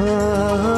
Ah.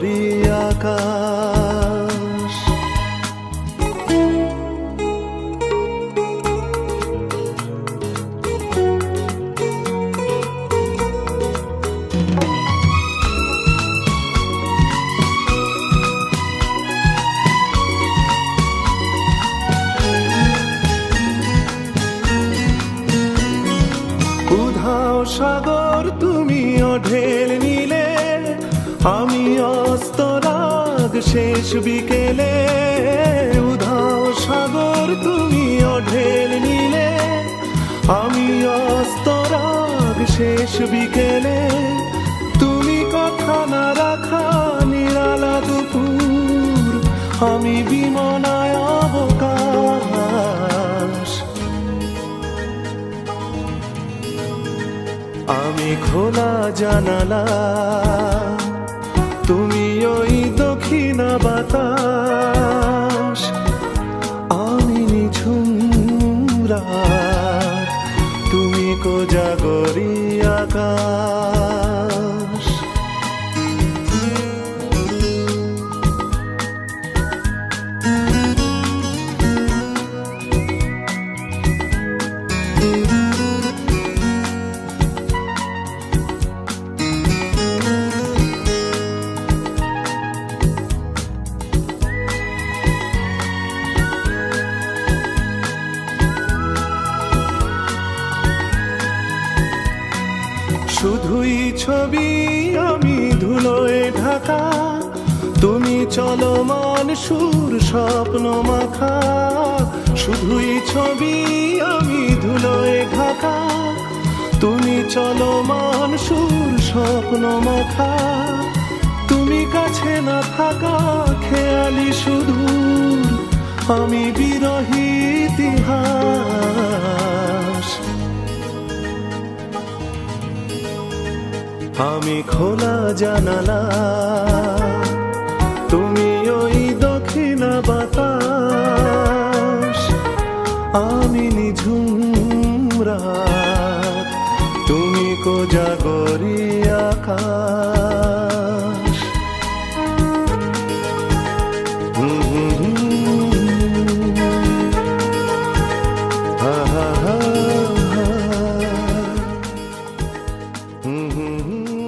Kojagari আকাশ। সাগর তুমি ঢেল শেষ বিকেলে উধাও সাগর তুমি ঢেল নিলে। আমি অস্তরাগ শেষ বিকেলে। তুমি কথা না রাখা নিরালা দুপুর। আমি বিমনায় অবকাশ। আমি খোলা জানালা। দক্ষিণ বাতাস আমি নিঝুম রাত। তুমি কোজাগরি আকাশ। শুধুই ছবি, আমি ধুলোয় ঢাকা। তুমি চলমান সুর স্বপ্ন মাখা। শুধুই ছবি, আমি ধুলোয় ঢাকা। তুমি চলমান সুর স্বপ্ন মাখা। তুমি কাছে না থাকা খেয়ালি শুধু। আমি বিরহী ইতিহাস আমি খোলা জানালা। তুমি ওই দক্ষিণ বাতাস। আমি নিঝুমরা। তুমি তুমি কোজাগরি আকাশ। Mm-hmm.